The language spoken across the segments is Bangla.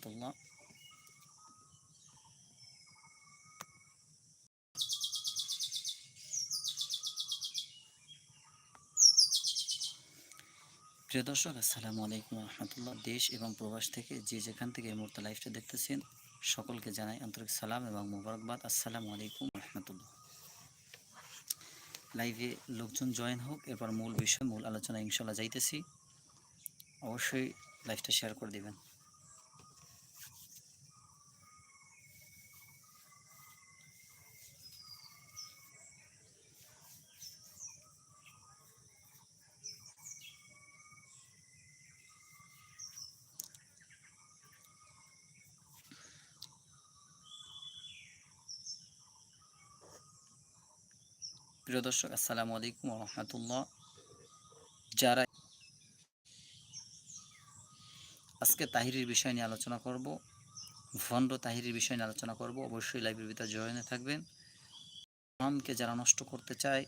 রহমতুল্লাহ প্রিয় দর্শক, আসসালামু আলাইকুম রহমতুল্লাহ। দেশ এবং প্রবাস থেকে যে যেখান থেকে এই মুহূর্তে লাইভটা দেখতেছেন, সকলকে জানাই আন্তরিক সালাম এবং মুবারকবাদ। আসসালামু আলাইকুম রহমতুল্লাহ। লাইভে লোকজন জয়েন হোক, এরপর মূল বিষয়, মূল আলোচনা ইনশাল্লাহ যাইতেছি। অবশ্যই লাইভটা শেয়ার করে দিবেন। প্রিয় দর্শক, আসসালামু আলাইকুম রহমতুল্লাহ। যারা আজকে তাহিরির বিষয় নিয়ে আলোচনা করব, ভণ্ড তাহিরির বিষয় নিয়ে আলোচনা করব, অবশ্যই লাইভের ভিতরে জয়েনে থাকবেন। ইমানকে যারা নষ্ট করতে চায়,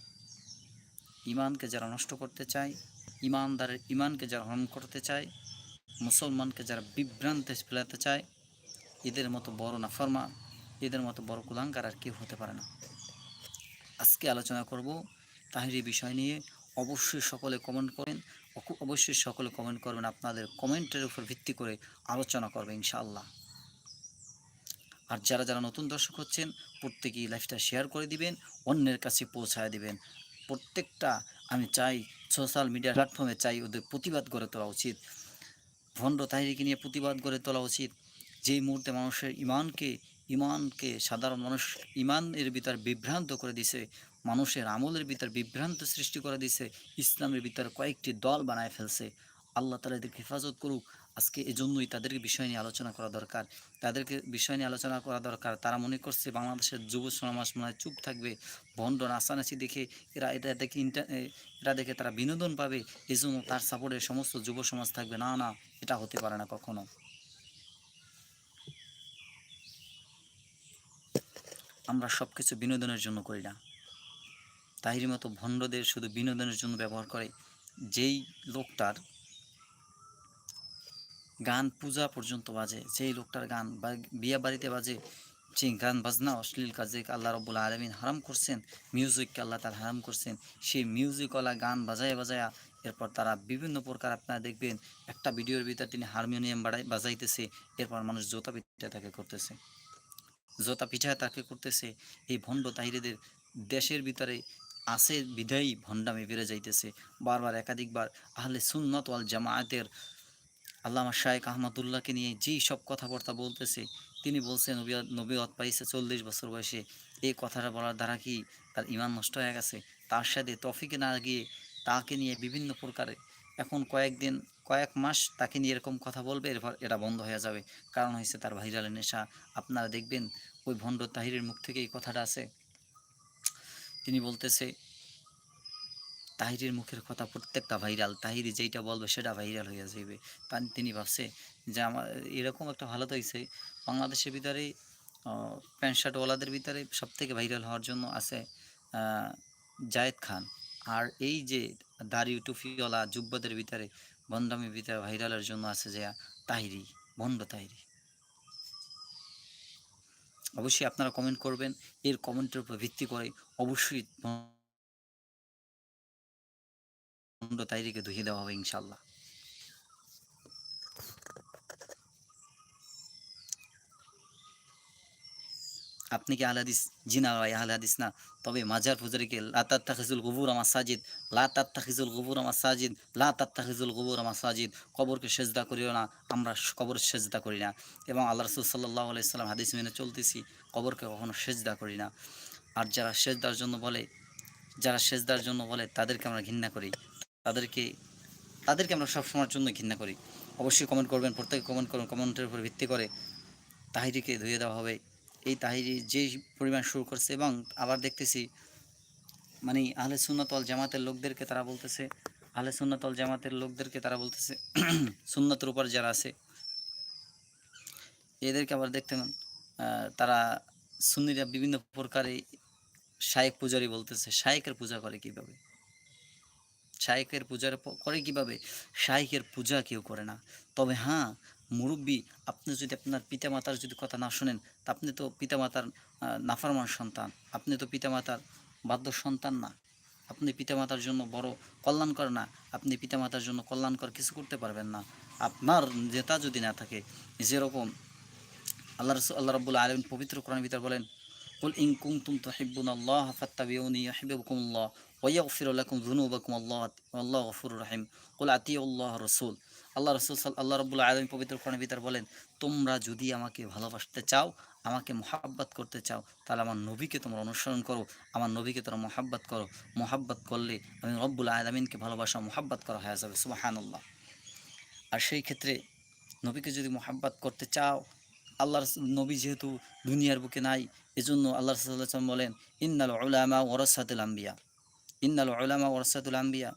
ইমানকে যারা নষ্ট করতে চায়, ইমানদারের ইমানকে যারা হরণ করতে চায়, মুসলমানকে যারা বিভ্রান্তে ফেলাতে চায়, এদের মতো বড় নাফরমা এদের মতো বড় কুলাঙ্কার আর কেউ হতে পারে না। আজকে আলোচনা করব তাহিরি বিষয় নিয়ে। অবশ্যই সকলে কমেন্ট করেন। অবশ্যই সকলে কমেন্ট করবেন। আপনাদের কমেন্টের উপর ভিত্তি করে আলোচনা করবে ইনশাআল্লাহ। আর যারা যারা নতুন দর্শক হচ্ছেন, প্রত্যেকেই লাইফটা শেয়ার করে দিবেন, অন্যের কাছে পৌঁছায় দিবেন। প্রত্যেকটা আমি চাই সোশ্যাল মিডিয়া প্ল্যাটফর্মে চাই, ওদের প্রতিবাদ গড়ে তোলা উচিত। ভণ্ড তাহিরিকে নিয়ে প্রতিবাদ গড়ে তোলা উচিত। যেই মুহূর্তে মানুষের ইমানকে ইমানকে সাধারণ মানুষ ইমানের ভিতর বিভ্রান্ত করে দিছে, মানুষের আমলের ভিতর বিভ্রান্ত সৃষ্টি করে দিছে, ইসলামের ভিতর কয়েকটি দল বানায় ফেলছে। আল্লাহ তালা এদেরকে হেফাজত করুক। আজকে এজন্যই তাদেরকে বিষয় নিয়ে আলোচনা করা দরকার। তাদেরকে বিষয় নিয়ে আলোচনা করা দরকার। তারা মনে করছে বাংলাদেশের যুব সমাজ মনে চুপ থাকবে। ভণ্ড নাচানাচি দেখে এরা এটা দেখে ইন্টার এটা দেখে তারা বিনোদন পাবে। এই জন্য তার সাপোর্টে সমস্ত যুব সমাজ থাকবে। না না, এটা হতে পারে না কখনো। আমরা সব কিছু বিনোদনের জন্য করি না। তাহির মতো ভণ্ডদের শুধু বিনোদনের জন্য ব্যবহার করে, যেই লোকটার গান পূজা পর্যন্ত বাজে, যেই লোকটার গান বিয়ে বাড়িতে বাজে, যে গান বাজনা অশ্লীল কাজে আল্লাহ রব্বুল আলমিন হারাম করছেন মিউজিককে আল্লাহ তার হারাম করছেন, সেই মিউজিকওয়ালা গান বাজায় বাজায়া এরপর তারা বিভিন্ন প্রকার আপনারা দেখবেন, একটা ভিডিওর ভিতরে তিনি হারমোনিয়াম বাড়াই বাজাইতেছে, এরপর মানুষ জোতা পিঠা তাকে করতেছে। জোতা পিঠায় তাকে করতেছে, এই ভণ্ড তাহিরেদের দেশের ভিতরে আছে বিধায়ী ভণ্ডামে বেড়ে যাইতেছে। বারবার একাধিকবার আহলে সুন্নত ওয়াল জামায়াতের আল্লামা শায়েক আহমদুল্লাহকে নিয়ে যেই সব কথাবার্তা বলতেছে, তিনি বলছেন, নবী- নবীয়ত পাইছে চল্লিশ বছর বয়সে। এই কথাটা বলার দ্বারা কি তার ইমান নষ্ট হয়ে গেছে? তার সাথে তফিকে না গিয়ে তাকে নিয়ে বিভিন্ন প্রকারে এখন কয়েকদিন কয়েক মাস তাকে নিয়ে এরকম কথা বলবে, এরপর এটা বন্ধ হয়ে যাবে। কারণ হয়েছে তার ভাইরালের নেশা। আপনারা দেখবেন, ওই ভণ্ড তাহিরের মুখ থেকে এই কথাটা আছে। তিনি বলতেছে, তাহিরের মুখের কথা প্রত্যেকটা ভাইরাল, তাহিরি যেইটা বলবে সেটা ভাইরাল হয়ে যাবে তান ভাবছে যে আমার, এরকম একটা ভালো তো হয়েছে বাংলাদেশের ভিতরে প্যান্ট শার্টওয়ালাদের ভিতরে সব থেকে ভাইরাল হওয়ার জন্য আছে জায়েদ খান। আর এই যে দাড়ি টুফিওয়ালা যুব্বদের ভিতরে বন্ধমের ভিতরে ভাইরালের জন্য আছে যে তাহিরি, ভণ্ড তাহিরি। অবশ্যই আপনারা কমেন্ট করবেন, এর কমেন্টের উপর ভিত্তি করে অবশ্যই ভণ্ড তাহিরিকে ধুয়ে দেওয়া হবে ইনশাল্লাহ আপনি কি আহলাদিস জিনা ভাই? আহলাদিস না। তবে মাজার ফুজারিকে লাতাত তাখিজুল গবুর আমার সাজিদ লাতাত তাখিজুল গবুর আমার সাজিদ লাতাত তাখিজুল গবুর আমার সাজিদ কবরকে সেজদা করিও না, আমরা কবর সেজদা করি না। এবং আল্লাহ রসুল সাল্লাহ আলাইসাল্লাম হাদিস মেনে চলতেছি, কবরকে কখনো সেজদা করি না। আর যারা সেজদার জন্য বলে, যারা সেজদার জন্য বলে, তাদেরকে আমরা ঘৃণা করি। তাদেরকে তাদেরকে আমরা সবসময়ের জন্য ঘৃণা করি। অবশ্যই কমেন্ট করবেন, প্রত্যেকে কমেন্ট করুন কমেন্টের উপর ভিত্তি করে তাহিরিকে ধুয়ে দেওয়া হবে। এই তাহিরি যেই পরিমাণ শুরু করছে এবং আবার দেখতেছি মানে আহলে সুন্নতল জামাতের লোকদেরকে তারা বলতেছে, আহলে সুন্নতল জামাতের লোকদেরকে তারা বলতেছে, সুন্নতের উপর যারা আছে, এদেরকে আবার দেখতে তারা সুন্নিরা বিভিন্ন প্রকারে শায়েক পূজারি বলতেছে। শায়েকের পূজা করে কীভাবে? শায়েকের পূজার করে কীভাবে? শায়েকের পূজা কেউ করে না। তবে হ্যাঁ মুরব্বী, আপনি যদি আপনার পিতামাতার যদি কথা না শোনেন, তা আপনি তো পিতামাতার নাফরমান সন্তান। আপনি তো পিতামাতার বাধ্য সন্তান না। আপনি পিতামাতার জন্য বড় কল্যাণকর না। আপনি পিতামাতার জন্য কল্যাণকর কিছু করতে পারবেন না। আপনার নেতা যদি না থাকে, যেরকম আল্লাহ রসুল, আল্লাহ রব্বুল আলম পবিত্র কোরআন ভিতর বলেন, কুল ইন কুনতুম তুহিব্বুন আল্লাহ ফাত্তাবিউনি ইউহিব্বুকুম আল্লাহ ওয়া ইয়াগফির লাকুম যুনুবাকুম আল্লাহ, আল্লাহু গফুরুর রহিম। কুল আতিউল্লাহ রাসূল। আল্লাহ রসুল সাল, আল্লাহ রব্বুল আলম পবিত্র কোরআন ভিতর বলেন, তোমরা যদি আমাকে ভালোবাসতে চাও, আমাকে মোহাব্বত করতে চাও, তাহলে আমার নবীকে তোমরা অনুসরণ করো, আমার নবীকে তোমরা মোহাব্বত করো। মোহাব্বত করলে আমি রব্বুল আলমিনকে ভালোবাসা, মোহাব্বত করা হয়ে যাবে, সুবাহানুল্লাহ। আর সেই ক্ষেত্রে নবীকে যদি মোহাব্বত করতে চাও আল্লাহর নবী যেহেতু দুনিয়ার বুকে নাই, এজন্য আল্লাহ সাল্লাম বলেন, ইন্নাল উলামা ওরসাতুল আম্বিয়া। ইন্নাল উলামা ওরসাতুল আম্বিয়া।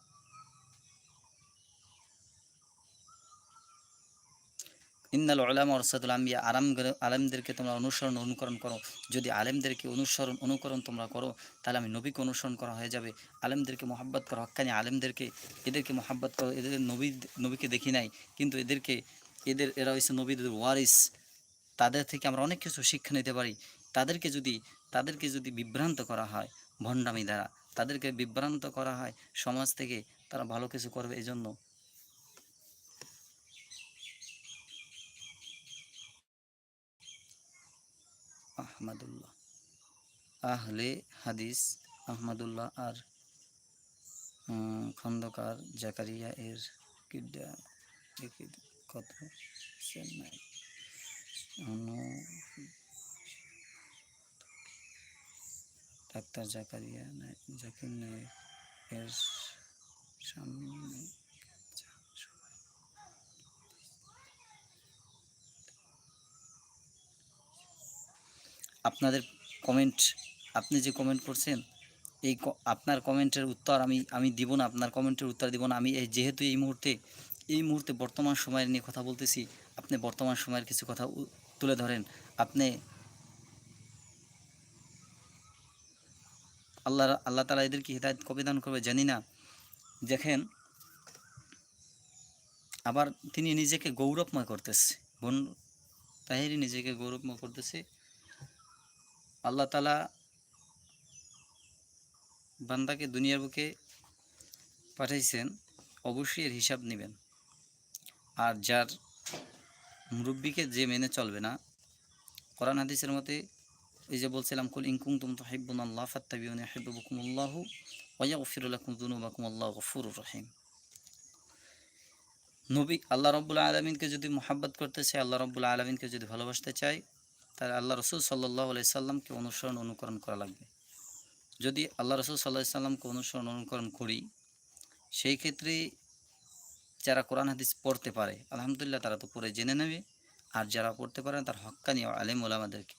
ইন্নাল উলামা ওরসাতুল আম্বিয়া আরাম আলেমদেরকে তোমরা অনুসরণ অনুকরণ করো। যদি আলেমদেরকে অনুসরণ অনুকরণ তোমরা করো, তাহলে আমি নবীকে অনুসরণ করা হয়ে যাবে। আলেমদেরকে মোহাব্বত করো। হক্কানি আলেমদেরকে, এদেরকে মোহাব্বত করো। এদের নবী নবীকে দেখি নাই, কিন্তু এদেরকে এদের এরা হয়েছে নবীদের ওয়ারিস। তাদের থেকে আমরা অনেক কিছু শিক্ষা নিতে পারি। তাদেরকে যদি তাদেরকে যদি বিভ্রান্ত করা হয় ভণ্ডামি দ্বারা, তাদেরকে বিভ্রান্ত করা হয় সমাজ থেকে, তারা ভালো কিছু করবে এই আহমদুল্লাহ। আহলে হাদিস আহমদুল্লাহ আর খন্দকার জাকারিয়া এর কত ডাক্তার জাকারিয়া জাকির এর সামনে আপনাদের কমেন্ট আপনি যে কমেন্ট করছেন, এই আপনার কমেন্টের উত্তর আমি আমি দিব না, আপনার কমেন্টের উত্তর দিব না। আমি এই যেহেতু এই মুহূর্তে এই মুহূর্তে বর্তমান সময়ের নিয়ে কথা বলতেছি, আপনি বর্তমান সময়ের কিছু কথা তুলে ধরেন। আপনি আল্লাহ আল্লাহ তালা এদেরকে হৃদায়ত কবে দান করবে, জানি না। দেখেন, আবার তিনি নিজেকে গৌরবময় করতেছে। বোন তাহেরি নিজেকে গৌরবময় করতেছে। আল্লাহ তালা বান্দাকে দুনিয়ার বুকে পাঠাইছেন, অবশ্যই এর হিসাব নেবেন। আর যার মুরব্বীকে যে মেনে চলবে না, কোরআন হাদিসের মতে এই যে বলছিলাম, কুল ইনকুম তুম তো হিব্বুন আল্লাহ ফাত্তাবিউনি হিব্বুকুমুল্লাহ ওয়া গফিরুলাকুম যুনুবাকুম আল্লাহ গফুরুর রহিম। নবী আল্লাহ রব্বুল আলমিনকে যদি মোহাব্বত করতে চাই আল্লাহ রব্বুল আলমিনকে যদি ভালোবাসতে চাই তাহলে আল্লাহ রসুল সাল্লাহ আলাই সাল্লামকে অনুসরণ, অনুকরণ করা লাগবে। যদি আল্লাহ রসুল সাল্লাহ সাল্লামকে অনুসরণ, অনুকরণ করি, সেই ক্ষেত্রে যারা কোরআন, হাদিস পড়তে পারে, আলহামদুলিল্লাহ তারা তো পড়ে জেনে নেবে। আর যারা পড়তে পারে তার হক্কানি আলেম ওলামাদেরকে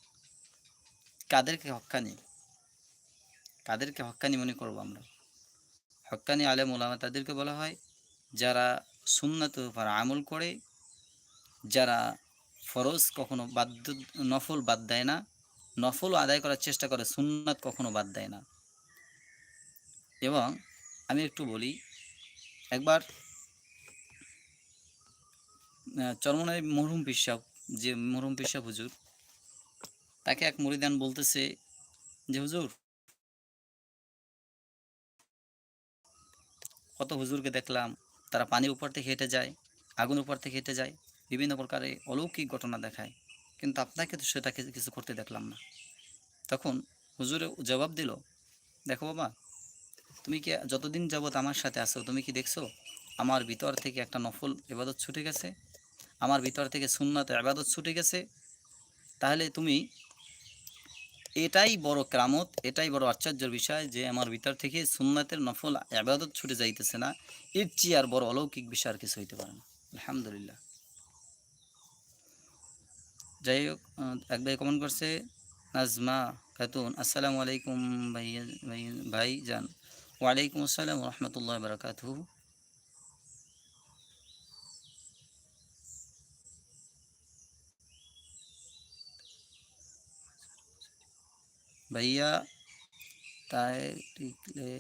কাদেরকে হক্কানি? কাদেরকে হক্কানি মনে করব আমরা? হক্কানি, আলেম ওলামা তাদেরকে বলা হয়, যারা সুন্নাতের উপর আমল করে, যারা ফরজ কখনো বাদ নফল বাদ দেয় না। নফল আদায় করার চেষ্টা করে সুন্নাত কখনো বাদ দেয় না। এবং আমি একটু বলি একবার আহ, চরমনাই মরহুম পিসাব যে মরহুম পিসাব হুজুর তাকে এক মরিদান বলতেছে যে হুজুর কত হুজুরকে দেখলাম তারা পানির উপর থেকে হেঁটে যায় আগুন উপর থেকে হেঁটে যায় বিভিন্ন প্রকারে অলৌকিক ঘটনা দেখায়, কিন্তু আপনাকে তো সেটা কিছু- করতে দেখলাম না। তখন হুজুরে জবাব দিল, দেখো বাবা, তুমি কি যতদিন যাবৎ আমার সাথে আছো, তুমি কি দেখছ, আমার ভিতর থেকে একটা নফল এবাদত ছুটে গেছে? আমার ভিতর থেকে সুন্নাত এবাদত ছুটে গেছে? তাহলে তুমি এটাই বড় ক্রামত, এটাই বড় আশ্চর্যের বিষয় যে আমার ভিতর থেকে সুন্নাতের নফল আবাদত ছুটে যাইতেছে না। এর চেয়ে আর বড় অলৌকিক বিষয় আর কিছু হইতে পারে না। আলহামদুলিল্লাহ। যাই হোক আহ, এক ভাই কমেন্ট করছে নাজমা খাতুন আসসালামু আলাইকুম ভাই ভাই ভাই যান ওয়ালাইকুম আসসালাম রহমতুল্লাহ বারকাতু ভাইয়া তাই টিকলে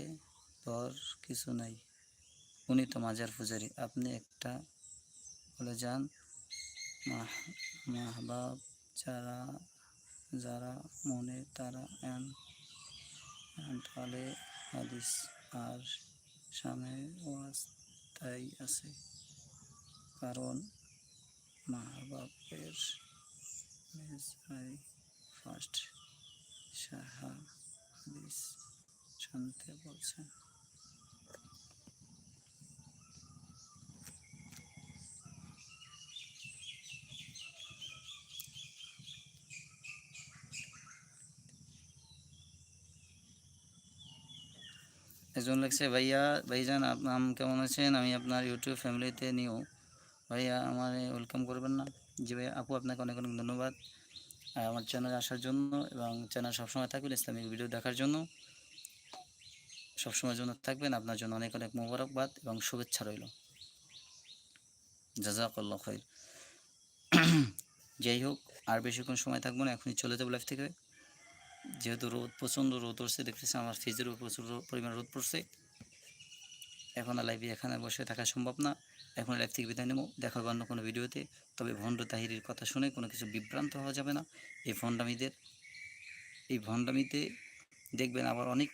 তোর কিছু নাই উনি তো মাজার পূজারি আপনি একটা বলে যান মাহ মাহবাব যারা যারা মনে তারা আলে হাদিস, আর সামনে ওয়াজ তাই আছে। কারণ মাহবাবের ফার্স্ট সাহা হাদিস শুনতে বলছেন। একজন লাগছে, ভাইয়া, ভাইজান, আপ- নাম কেমন আছেন? আমি আপনার ইউটিউব ফ্যামিলিতে নিও ভাইয়া, আমার ওয়েলকাম করবেন না। জি ভাইয়া, আপু, আপনাকে অনেক অনেক ধন্যবাদ। আমার চ্যানেলে আসার জন্য এবং চ্যানেল সবসময় থাকবেন, ইসলামিক ভিডিও দেখার জন্য। সবসময়ের জন্য থাকবেন। আপনার জন্য অনেক অনেক মোবারকবাদ এবং শুভেচ্ছা রইল। জাজাকাল্লাহ খৈর যাই হোক, আর বেশিক্ষণ সময় থাকব না, এখনই চলে যাব লাইফ থেকে। যেহেতু রোদ, প্রচণ্ড রোদ উঠছে, দেখতেছি আমার ফ্রিজের উপর প্রচুর পরিমাণ রোদ পড়ছে। এখন আর লাইভে এখানে বসে থাকা সম্ভব না। এখন লাইভ থেকে বিদায় নেব। দেখা অন্য কোনো ভিডিওতে। তবে ভণ্ড তাহিরির কথা শুনে কোনো কিছু বিভ্রান্ত হওয়া যাবে না। এই ভণ্ডামিদের, এই ভণ্ডামিতে দেখবেন আবার অনেক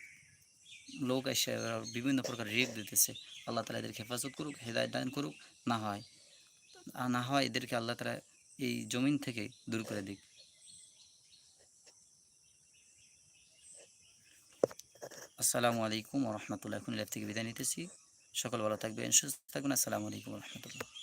লোক এসে বিভিন্ন প্রকার রেপ দিতেছে। আল্লাহ তালা এদেরকে হেফাজত করুক, হেদায়ত দান করুক। না হয় আর না হয় এদেরকে আল্লাহ তালা এই জমিন থেকে দূর করে দিক। আসসালামু আলাইকুম রহমতুল্লাহ এখন ল্যাব থেকে বিদায় নিতেছি সকল ভালো থাকবেন, সুস্থ থাকবেন। আসসালামু আলাইকুম রহমতুল্লাহ।